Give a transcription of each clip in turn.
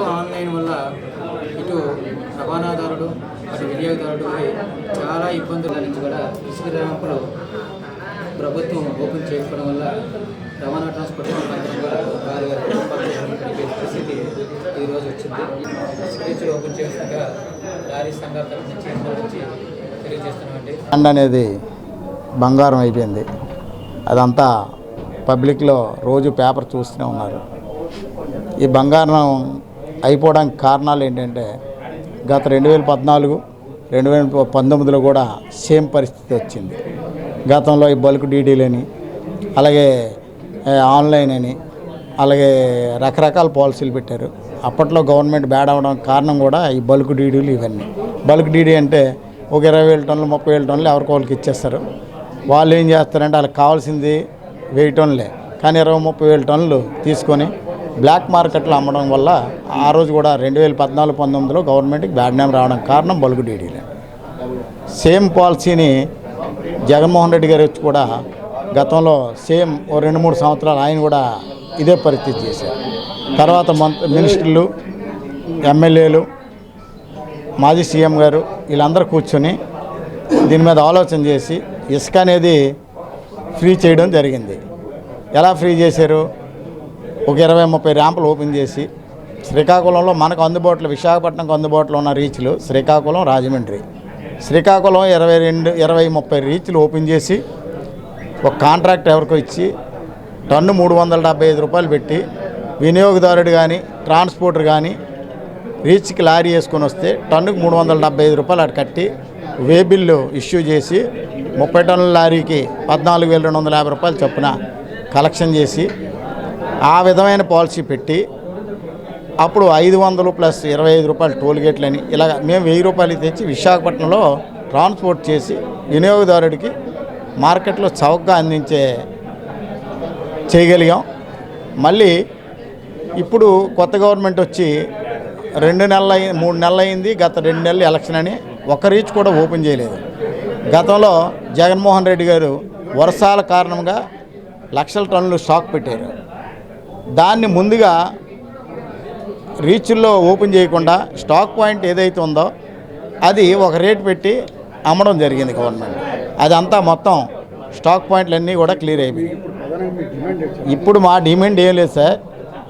మొత్తం ఆన్లైన్ వల్ల ఇటు రవాణాదారుడు అటు వినియోగదారుడికి చాలా ఇబ్బందులు నుంచి కూడా ఇసుక ర్యాంపులు ప్రభుత్వం ఓపెన్ చేయకపోవడం వల్ల రవాణా ట్రాన్స్పోర్టేషన్ మంత్రి కూడా వారి వారి పరిస్థితి ఈరోజు వచ్చింది. స్పీచ్ ఓపెన్ చేశాక లారీ సంఘాల తరఫు నుంచి నుంచి తెలియజేస్తున్నామండి. అండ్ అనేది బంగారం అయిపోయింది. అదంతా పబ్లిక్లో రోజు పేపర్ చూస్తూనే ఉన్నారు. ఈ బంగారం అయిపోవడానికి కారణాలు ఏంటంటే గత రెండు వేల పద్నాలుగు రెండు వేల పంతొమ్మిదిలో కూడా సేమ్ పరిస్థితి వచ్చింది. గతంలో ఈ బల్క్ డీడీలని అలాగే ఆన్లైన్ అని అలాగే రకరకాల పాలసీలు పెట్టారు. అప్పట్లో గవర్నమెంట్ బ్యాడ్ అవ్వడం కారణం కూడా ఈ బల్క్ డీడీలు ఇవన్నీ. బల్క్ డీడీ అంటే ఒక ఇరవై వేల టన్నులు ముప్పై వేల టన్నులు ఎవరికి వాళ్ళకి ఇచ్చేస్తారు. వాళ్ళు ఏం చేస్తారంటే వాళ్ళకి కావాల్సింది వెయ్యి టన్నులే. కానీ ఇరవై ముప్పై వేల టన్నులు తీసుకొని బ్లాక్ మార్కెట్లో అమ్మడం వల్ల ఆ రోజు కూడా రెండు వేల పద్నాలుగు పంతొమ్మిదిలో గవర్నమెంట్కి బ్యాడ్ నేమ్ రావడం కారణం బల్గు డీడీలే. సేమ్ పాలసీని జగన్మోహన్ రెడ్డి గారు వచ్చి కూడా గతంలో సేమ్ ఓ రెండు మూడు సంవత్సరాలు ఆయన కూడా ఇదే పరిస్థితి చేశారు. తర్వాత మినిస్టర్లు ఎమ్మెల్యేలు మాజీ సీఎం గారు వీళ్ళందరూ కూర్చొని దీని మీద ఆలోచన చేసి ఇసుక అనేది ఫ్రీ చేయడం జరిగింది. ఎలా ఫ్రీ చేశారు? ఒక ఇరవై ముప్పై ర్యాంపులు ఓపెన్ చేసి శ్రీకాకుళంలో మనకు అందుబాటులో విశాఖపట్నంకు అందుబాటులో ఉన్న రీచ్లు శ్రీకాకుళం రాజమండ్రి. శ్రీకాకుళం ఇరవై రెండు ఇరవై ముప్పై రీచ్లు ఓపెన్ చేసి ఒక కాంట్రాక్ట్ ఎవరికో ఇచ్చి టన్ను మూడు వందల డెబ్బై ఐదు రూపాయలు పెట్టి వినియోగదారుడు కానీ ట్రాన్స్పోర్టర్ కానీ రీచ్కి లారీ వేసుకొని వస్తే టన్నుకు మూడు వందల డెబ్బై ఐదు రూపాయలు అటు కట్టి వే బిల్లు ఇష్యూ చేసి ముప్పై టన్నుల లారీకి పద్నాలుగు వేల రెండు వందల యాభై రూపాయలు చొప్పున కలెక్షన్ చేసి ఆ విధమైన పాలసీ పెట్టి అప్పుడు ఐదు వందలు ప్లస్ ఇరవై ఐదు రూపాయలు టోల్ గేట్లని ఇలా మేము వెయ్యి రూపాయలు తెచ్చి విశాఖపట్నంలో ట్రాన్స్పోర్ట్ చేసి వినియోగదారుడికి మార్కెట్లో చౌకగా అందించే చేయగలిగాం. మళ్ళీ ఇప్పుడు కొత్త గవర్నమెంట్ వచ్చి రెండు నెలలు మూడు నెలలు అయింది గత రెండు నెలలు ఎలక్షన్ అని ఒక రీచ్ కూడా ఓపెన్ చేయలేదు. గతంలో జగన్మోహన్ రెడ్డి గారు వర్షాల కారణంగా లక్షల టన్నులు స్టాక్ పెట్టారు. దాన్ని ముందుగా రీచ్ల్లో ఓపెన్ చేయకుండా స్టాక్ పాయింట్ ఏదైతే ఉందో అది ఒక రేట్ పెట్టి అమ్మడం జరిగింది గవర్నమెంట్. అదంతా మొత్తం స్టాక్ పాయింట్లన్నీ కూడా క్లియర్ అయిపోయాయి. ఇప్పుడు మా డిమాండ్ ఏం లేదు సార్.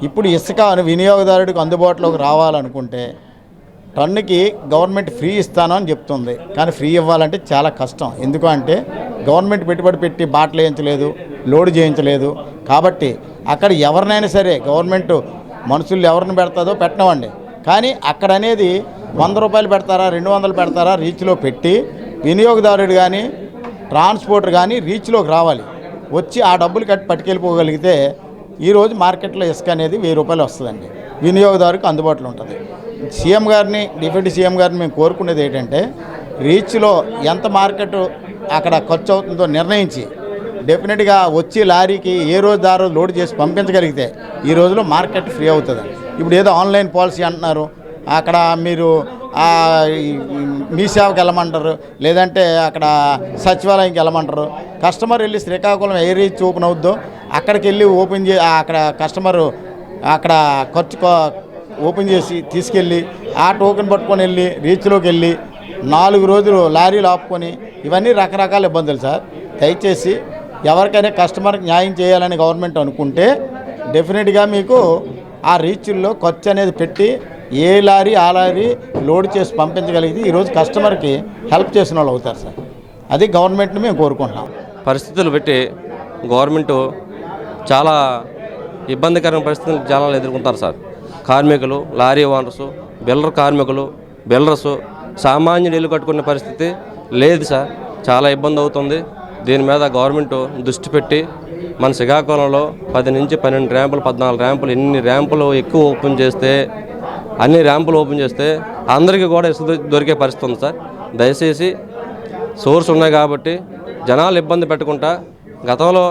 ఇప్పుడు ఇసుక వినియోగదారుడికి అందుబాటులోకి రావాలనుకుంటే టన్నుకి గవర్నమెంట్ ఫ్రీ ఇస్తాను అని చెప్తుంది. కానీ ఫ్రీ ఇవ్వాలంటే చాలా కష్టం. ఎందుకంటే గవర్నమెంట్ పెట్టుబడి పెట్టి బాటలు వేయించలేదు లోడ్ చేయించలేదు. కాబట్టి అక్కడ ఎవరినైనా సరే గవర్నమెంట్ మనుషులు ఎవరిని పెడతాదో పెట్టనివ్వండి. కానీ అక్కడ అనేది వంద రూపాయలు పెడతారా రెండు వందలు పెడతారా రీచ్లో పెట్టి వినియోగదారుడు కానీ ట్రాన్స్పోర్టర్ కానీ రీచ్లోకి రావాలి. వచ్చి ఆ డబ్బులు కట్టి పట్టుకెళ్ళిపోగలిగితే ఈరోజు మార్కెట్లో ఇసుక అనేది వెయ్యి రూపాయలు వస్తుందండి. వినియోగదారుకు అందుబాటులో ఉంటుంది. సీఎం గారిని డిప్యూటీ సీఎం గారిని మేము కోరుకునేది ఏంటంటే రీచ్లో ఎంత మార్కెట్ అక్కడ ఖర్చు అవుతుందో నిర్ణయించి డెఫినెట్గా వచ్చి లారీకి ఏ రోజు ఆ రోజు లోడ్ చేసి పంపించగలిగితే ఈ రోజులో మార్కెట్ ఫ్రీ అవుతుంది. ఇప్పుడు ఏదో ఆన్లైన్ పాలసీ అంటున్నారు. అక్కడ మీరు మీ సేవకి వెళ్ళమంటారు. లేదంటే అక్కడ సచివాలయంకి వెళ్ళమంటారు. కస్టమర్ వెళ్ళి శ్రీకాకుళం ఏ రీచ్ ఓపెన్ అవుద్దో అక్కడికి వెళ్ళి ఓపెన్ చే అక్కడ కస్టమరు అక్కడ ఖర్చు ఓపెన్ చేసి తీసుకెళ్ళి ఆ టోకెన్ పట్టుకొని వెళ్ళి రీచ్లోకి వెళ్ళి నాలుగు రోజులు లారీలు ఆపుకొని ఇవన్నీ రకరకాల ఇబ్బందులు సార్. దయచేసి ఎవరికైనా కస్టమర్కి న్యాయం చేయాలని గవర్నమెంట్ అనుకుంటే డెఫినెట్గా మీకు ఆ రీచ్ల్లో ఖర్చు అనేది పెట్టి ఏ లారీ ఆ లారీ లోడ్ చేసి పంపించగలిగితే ఈరోజు కస్టమర్కి హెల్ప్ చేసిన వాళ్ళు అవుతారు సార్. అది గవర్నమెంట్ని మేము కోరుకుంటున్నాం. పరిస్థితులు పెట్టి గవర్నమెంట్ చాలా ఇబ్బందికరమైన పరిస్థితులు జనాలు ఎదుర్కొంటారు సార్. కార్మికులు లారీ ఓనర్సు బిల్లర్ కార్మికులు బిల్లర్సు సామాన్యుడు ఇల్లు కట్టుకునే పరిస్థితి లేదు సార్. చాలా ఇబ్బంది అవుతుంది. దీని మీద గవర్నమెంట్ దృష్టి పెట్టి మన శ్రీకాకుళంలో పది నుంచి పన్నెండు ర్యాంపులు పద్నాలుగు ర్యాంపులు ఎన్ని ర్యాంపులు ఎక్కువ ఓపెన్ చేస్తే అన్ని ర్యాంపులు ఓపెన్ చేస్తే అందరికీ కూడా ఇసుక దొరికే పరిస్థితి ఉంది సార్. దయచేసి సోర్స్ ఉన్నాయి కాబట్టి జనాలు ఇబ్బంది పెట్టకుండా గతంలో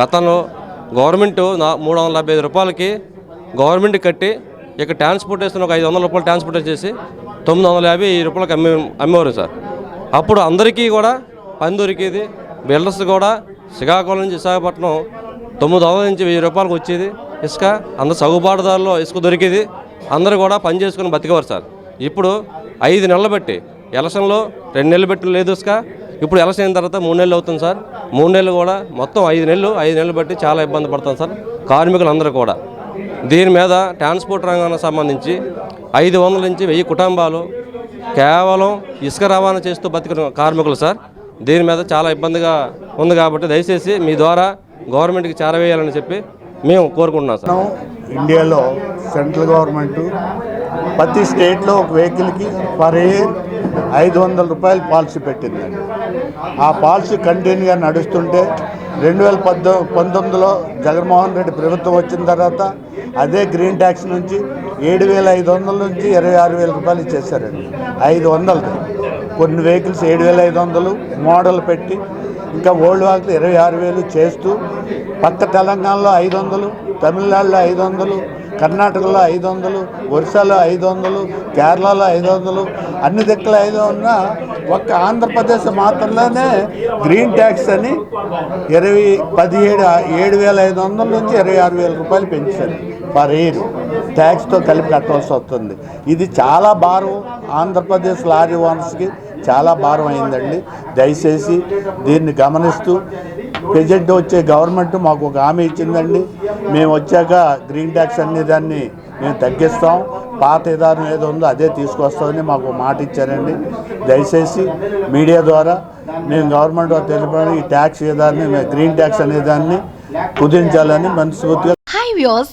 గతంలో గవర్నమెంట్ నా మూడు వందల డెబ్బై ఐదు రూపాయలకి గవర్నమెంట్ కట్టి ఇక ట్రాన్స్పోర్టేషన్ ఒక ఐదు వందల రూపాయలు ట్రాన్స్పోర్టేషన్ చేసి తొమ్మిది వందల యాభై రూపాయలకి అమ్మే అమ్మేవారు సార్. అప్పుడు అందరికీ కూడా పని దొరికేది. బిల్డర్స్ కూడా శ్రీకాకుళం నుంచి విశాఖపట్నం తొమ్మిది వందల నుంచి వెయ్యి రూపాయలకు వచ్చేది. ఇసుక అందరు సగుబాటుదారులో ఇసుక దొరికేది. అందరూ కూడా పని చేసుకుని బతికేవారు సార్. ఇప్పుడు ఐదు నెలలు బట్టి ఎలక్షన్లో రెండు నెలలు పెట్టి లేదు ఇసుక. ఇప్పుడు ఎలక్షన్ అయిన తర్వాత మూడు నెలలు అవుతుంది సార్. మూడు నెలలు కూడా మొత్తం ఐదు నెలలు ఐదు నెలలు బట్టి చాలా ఇబ్బంది పడుతుంది సార్. కార్మికులందరూ కూడా. దీని మీద ట్రాన్స్పోర్ట్ రంగానికి సంబంధించి ఐదు వందల నుంచి వెయ్యి కుటుంబాలు కేవలం ఇసుక రవాణా చేస్తూ బతికిన కార్మికులు సార్. దీని మీద చాలా ఇబ్బందిగా ఉంది కాబట్టి దయచేసి మీ ద్వారా గవర్నమెంట్కి చేరవేయాలని చెప్పి మేము కోరుకుంటున్నాం సార్. ఇండియాలో సెంట్రల్ గవర్నమెంట్ ప్రతి స్టేట్లో ఒక వెహికల్కి పర్ ఇయర్ ఐదు వందల రూపాయలు పాలసీ పెట్టిందండి ఆ పాలసీ కంటిన్యూగా నడుస్తుంటే రెండు వేల పద్దో పంతొమ్మిదిలో జగన్మోహన్ రెడ్డి ప్రభుత్వం వచ్చిన తర్వాత అదే గ్రీన్ ట్యాక్స్ నుంచి ఏడు వేల ఐదు వందల నుంచి ఇరవై ఆరు వేల రూపాయలు ఇచ్చేసారండి ఐదు వందలది. కొన్ని వెహికల్స్ ఏడు వేల ఐదు వందలు మోడల్ పెట్టి ఇంకా ఓల్డ్ వాళ్ళకి ఇరవై ఆరు వేలు చేస్తూ పక్క తెలంగాణలో ఐదు వందలు తమిళనాడులో ఐదు వందలు కర్ణాటకలో ఐదు వందలు ఒరిస్సాలో ఐదు వందలు కేరళలో ఐదు వందలు అన్ని దిక్కుల ఐదు ఉన్నా ఒక్క ఆంధ్రప్రదేశ్ మాత్రంలోనే గ్రీన్ ట్యాక్స్ అని ఇరవై పదిహేడు ఏడు వేల ఐదు వందల నుంచి ఇరవై ఆరు వేల రూపాయలు పెంచారు పర్ ఇయర్. ట్యాక్స్తో కలిపి కట్టవలసి వస్తుంది. ఇది చాలా భారం ఆంధ్రప్రదేశ్ లారీ ఓనర్స్కి. చాలా భారం అయిందండి దయచేసి దీన్ని గమనిస్తూ ప్రజెంట్ వచ్చే గవర్నమెంట్ మాకు ఒక హామీ ఇచ్చిందండి. మేము వచ్చాక గ్రీన్ ట్యాక్స్ అనే దాన్ని మేము తగ్గిస్తాం. పాత విధానం ఏదో ఉందో అదే తీసుకొస్తామని మాకు మాట ఇచ్చారండి. దయచేసి మీడియా ద్వారా మేము గవర్నమెంట్ తెలిపిన ఈ ట్యాక్స్ విధాన్ని గ్రీన్ ట్యాక్స్ అనే దాన్ని కుదించాలని మనస్ఫూర్తిగా వ్యూస్